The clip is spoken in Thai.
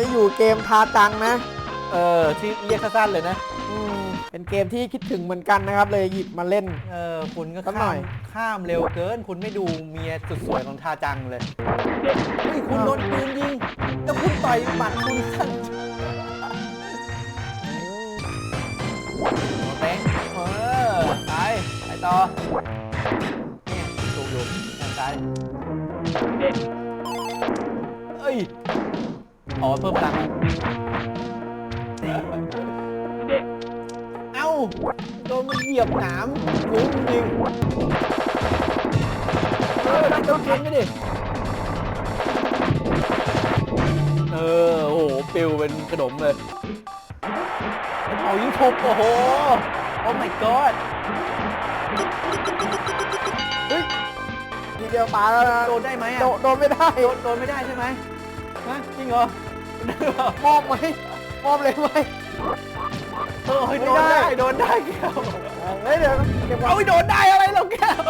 นี้อยู่เกมทาจังนะ เออที่เรียกสั้นๆเลยนะ อืมเป็นเกมที่คิดถึงเหมือนกันนะครับ เลยหยิบมาเล่น เออคุณก็สักหน่ข้าอยมข้ามเร็วเกิน คุณไม่ดูเมียสุดสวยของทาจังเลยเฮ้ยคุณอ้าวโดนปืนยิงแล้วคุณต่อยหมัดคุณสั้นเต้งเออไปไปต่อเนี่ยถูกอยู่ทางซ้ายเอ้ย อ๋อเพิ่มพลังนี่เอ้าโดนมันเหยียบหนามรู้จริงเออได้ต้นเก่งไปดิเออโอ้โหปิวเป็นขนมเลยเอายิงทุบโอ้โหโอ้ my god เฮ้ยทีเดียวตายแล้วนะโดนได้ไหมอะโดนโดนไม่ได้ โดนโดนไม่ได้ใช่ไหม ฮะจริงเหรอ มอบไหมมอบเลยไหมเออเฮ้ยไม่โดนได้ได้ โดนได้แก้วเฮ้ยเดี๋ยวเก็บไว้ เอาไปโดนได้อะไรเราแก้ว